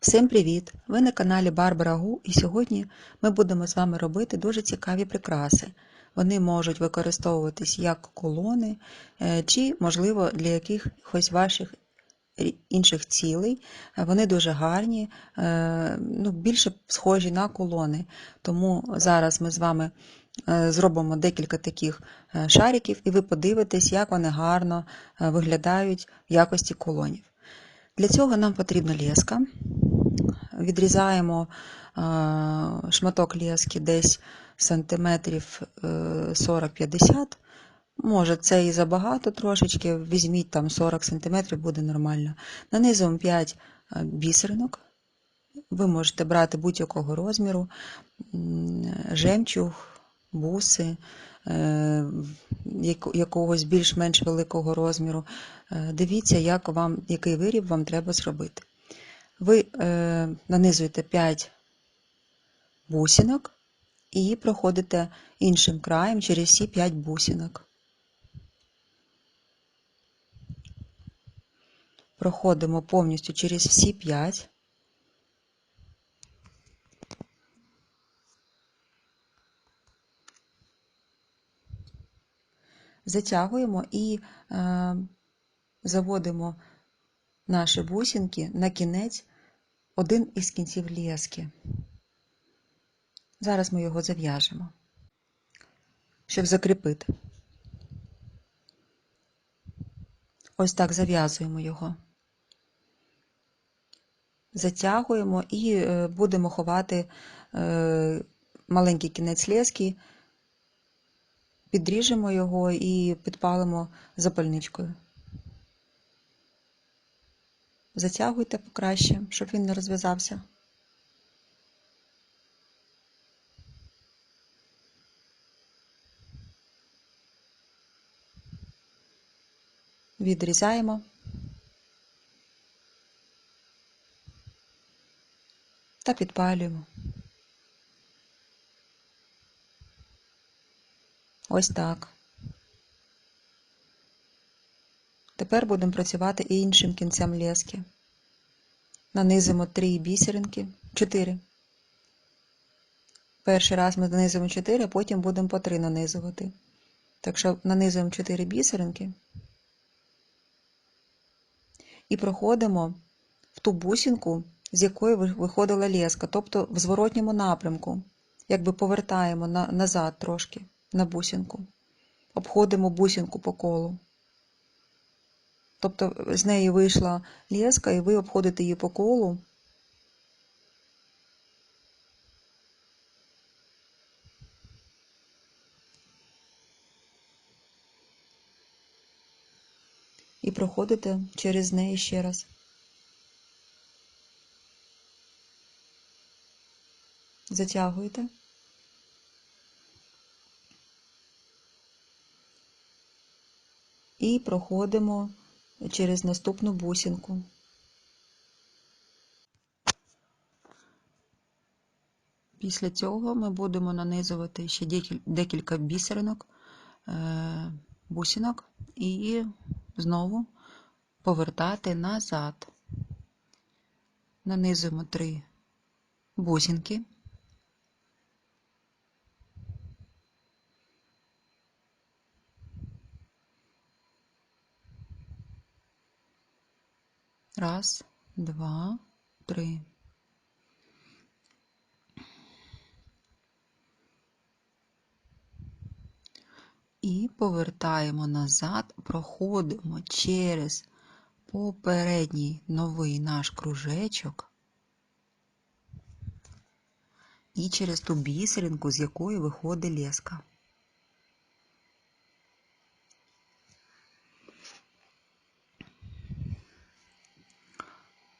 Всім привіт! Ви на каналі Барбара Гу і сьогодні ми будемо з вами робити дуже цікаві прикраси. Вони можуть використовуватись як колони е, чи, можливо, для якихось ваших інших цілей. Вони дуже гарні, е, ну, більше схожі на колони. Тому зараз ми з вами е, зробимо декілька таких шариків, і ви подивитесь, як вони гарно виглядають в якості колонів. Для цього нам потрібна леска. Відрізаємо е, шматок лески десь сантиметрів е, 40-50. Може, це і забагато трошечки. Візьміть там 40 сантиметрів, буде нормально. Нанизуємо 5 е, бісеринок. Ви можете брати будь-якого розміру, жемчуг, буси, е, якогось більш-менш великого розміру. Е, Дивіться, як вам, який виріб вам треба зробити. Ви е, нанизуєте 5 бусинок і проходите іншим краєм через всі 5 бусинок. Проходимо повністю через всі 5. Затягуємо і е, заводимо наші бусинки на кінець один із кінців лески. Зараз ми його зав'яжемо, щоб закріпити. Ось так зав'язуємо його. Затягуємо і е, будемо ховати е, маленький кінець лески, підріжемо його і підпалимо запальничкою. Затягуйте покраще, щоб він не розв'язався. Відрізаємо та підпалюємо. Ось так. Тепер будемо працювати і іншим кінцем лески. Нанизимо 3 бісеринки, 4. Перший раз ми нанизуємо 4, а потім будемо по 3 нанизувати. Так що нанизуємо 4 бісеринки і проходимо в ту бусинку, з якої виходила леска, тобто в зворотньому напрямку, якби повертаємо на, назад трошки на бусинку. Обходимо бусинку по колу. Тобто з неї вийшла леска, і ви обходите її по колу. І проходите через неї ще раз. Затягуєте. І проходимо через наступну бусинку. Після цього ми будемо нанизувати ще декілька бісеринок, е, бусинок і знову повертати назад. Нанизуємо три бусинки. Раз, два, три. І повертаємо назад, проходимо через попередній новий наш кружечок і через ту бісеринку, з якої виходить леска.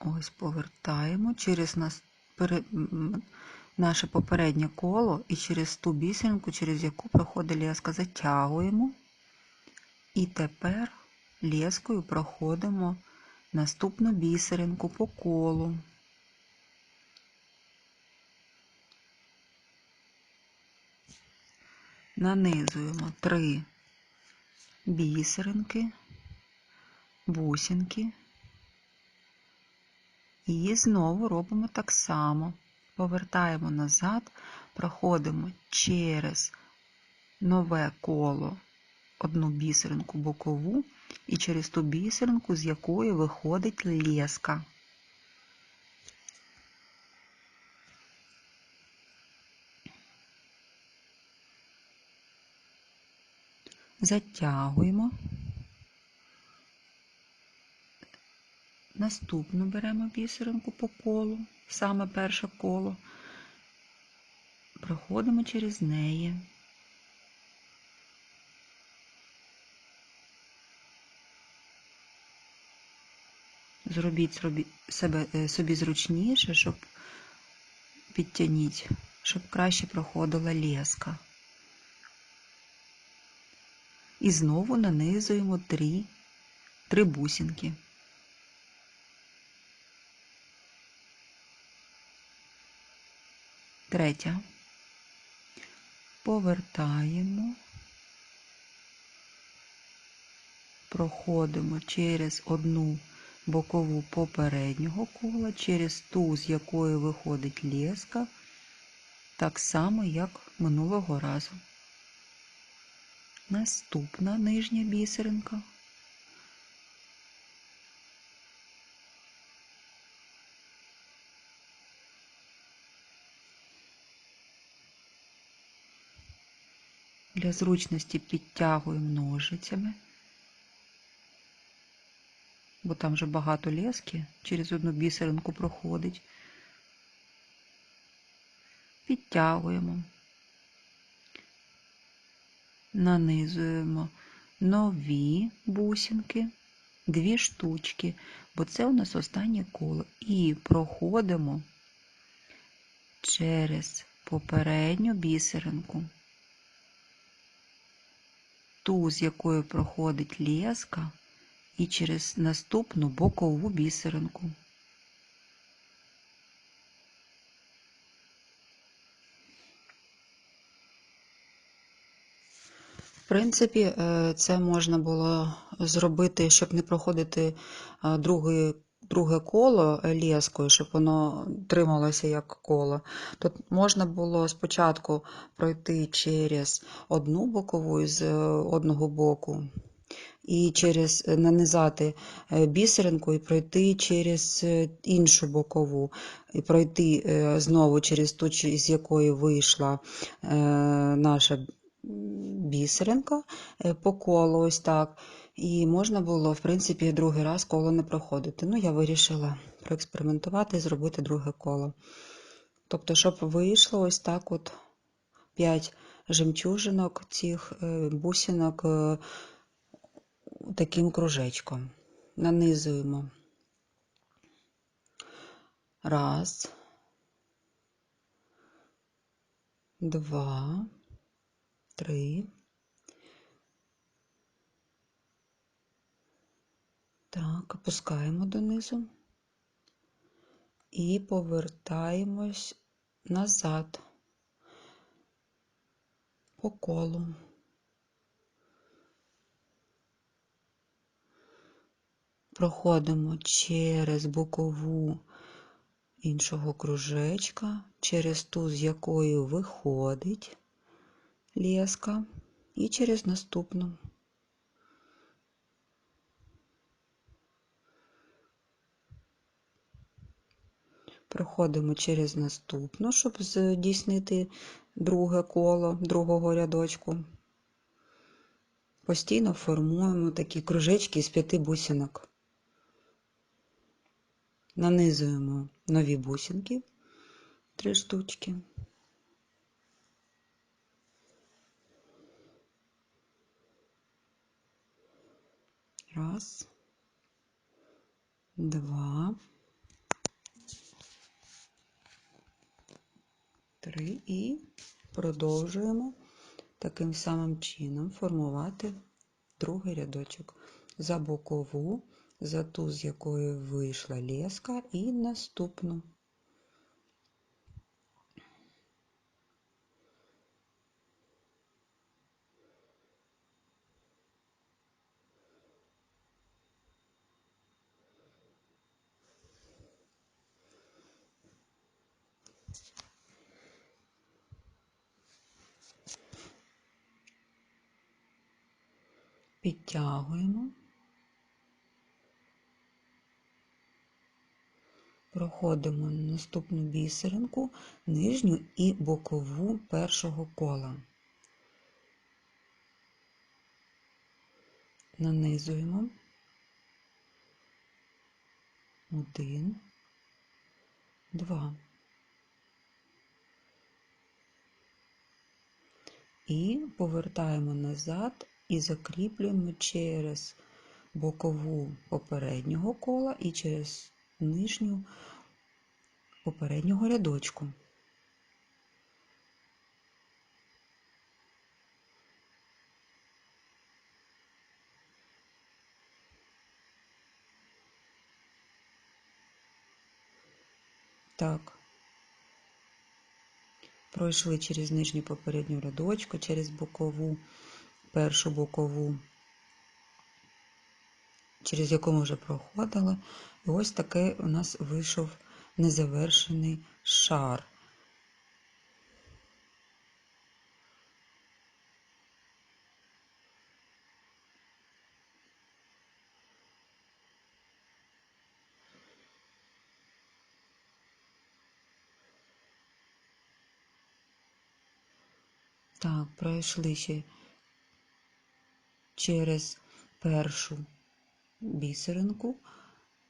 Ось повертаємо через нас, пере, наше попереднє коло і через ту бісеринку, через яку проходить леска, затягуємо. І тепер лескою проходимо наступну бісеринку по колу. Нанизуємо три бісеринки, бусинки І знову робимо так само. Повертаємо назад, проходимо через нове коло одну бісеринку бокову і через ту бісеринку, з якої виходить леска. Затягуємо. Наступну беремо бісеринку по колу, саме перше коло, проходимо через неї. Зробіть себе, е, собі зручніше, щоб підтягніть, щоб краще проходила леска. І знову нанизуємо три, три бусинки. Третя. Повертаємо, проходимо через одну бокову попереднього кола, через ту, з якої виходить леска, так само, як минулого разу. Наступна нижня бісеринка. Для зручності підтягуємо ножицями, бо там вже багато лески через одну бісеринку проходить. Підтягуємо, нанизуємо нові бусинки, дві штучки, бо це у нас останнє коло. І проходимо через попередню бісеринку ту, з якою проходить леска, і через наступну бокову бісеринку. В принципі, е, це можна було зробити, щоб не проходити е, другий друге коло лескою, щоб воно трималося як коло. Тут можна було спочатку пройти через одну бокову з е, одного боку, і через е, нанизати е, бісеринку і пройти через іншу бокову, і пройти знову через ту, з якої вийшла наша бісеринка по колу, ось так. І можна було, в принципі, другий раз коло не проходити. Ну, я вирішила проекспериментувати і зробити друге коло. Тобто, щоб вийшло ось так от 5 жемчужинок цих е, бусинок е, таким кружечком. Нанизуємо. Раз, два, три. Так, опускаємо донизу і повертаємось назад по колу. Проходимо через бокову іншого кружечка, через ту, з якою виходить леска, і через наступну. Проходимо через наступну, щоб здійснити друге коло другого рядочку. Постійно формуємо такі кружечки з п'яти бусинок. Нанизуємо нові бусинки, три штучки. Раз, два. 3 і продовжуємо таким самим чином формувати другий рядочок за бокову, за ту, з якої вийшла леска, і наступну. Підтягуємо, проходимо наступну бісеринку, нижню і бокову першого кола. Нанизуємо один, два. І повертаємо назад і закріплюємо через бокову попереднього кола і через нижню попереднього рядочку. Так. Пройшли через нижню попередню рядочку, через бокову, першу бокову, через яку ми вже проходили. І ось таке у нас вийшов незавершений шар. Так, пройшли ще через першу бісеринку,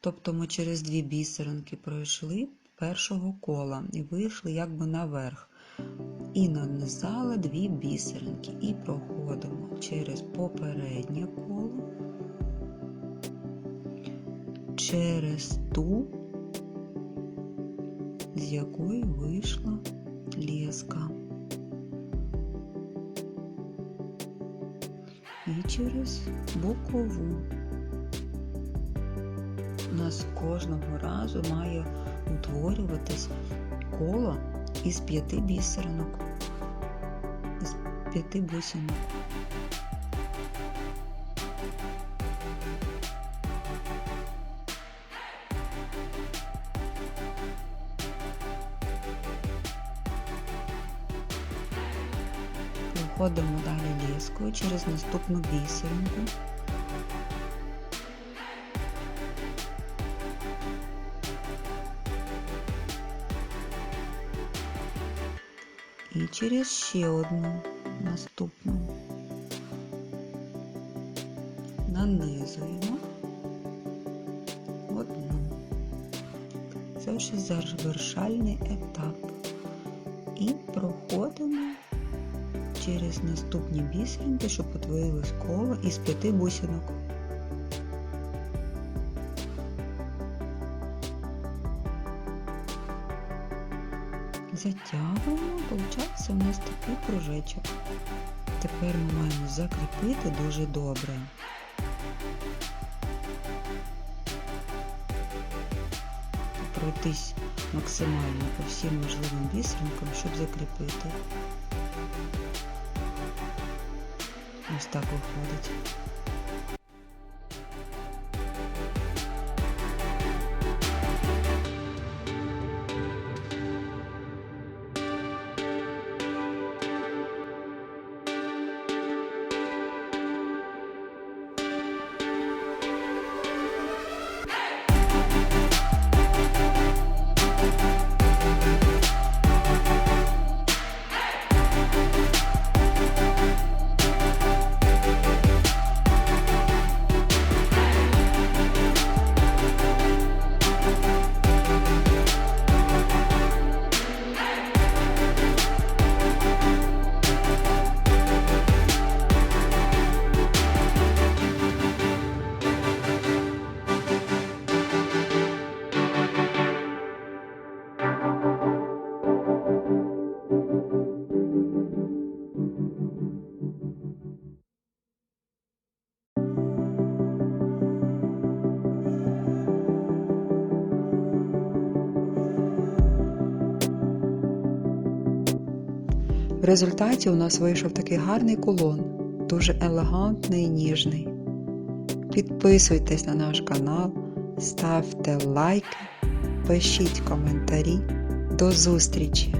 тобто ми через дві бісеринки пройшли першого кола і вийшли якби наверх. І нанизали дві бісеринки і проходимо через попереднє коло, через ту, з якої вийшла леска. Через бокову. У нас кожного разу має утворюватись коло із п'яти бісеринок, із п'яти бусинок. Проходимо далі через наступну бісеринку. І через ще одну наступну нанизуємо одну. Це вже завершальний етап. І проходимо через наступні бісеринки, щоб утворилось коло із п'яти бусинок. Затягуємо, виходить у нас такий кружечок. Тепер ми маємо закріпити дуже добре. Пройтись максимально по всім можливим бісеринкам, щоб закріпити. Ось так виходить. Результаті у нас вийшов такий гарний кулон, дуже елегантний і ніжний. Підписуйтесь на наш канал, ставте лайки, пишіть коментарі. До зустрічі!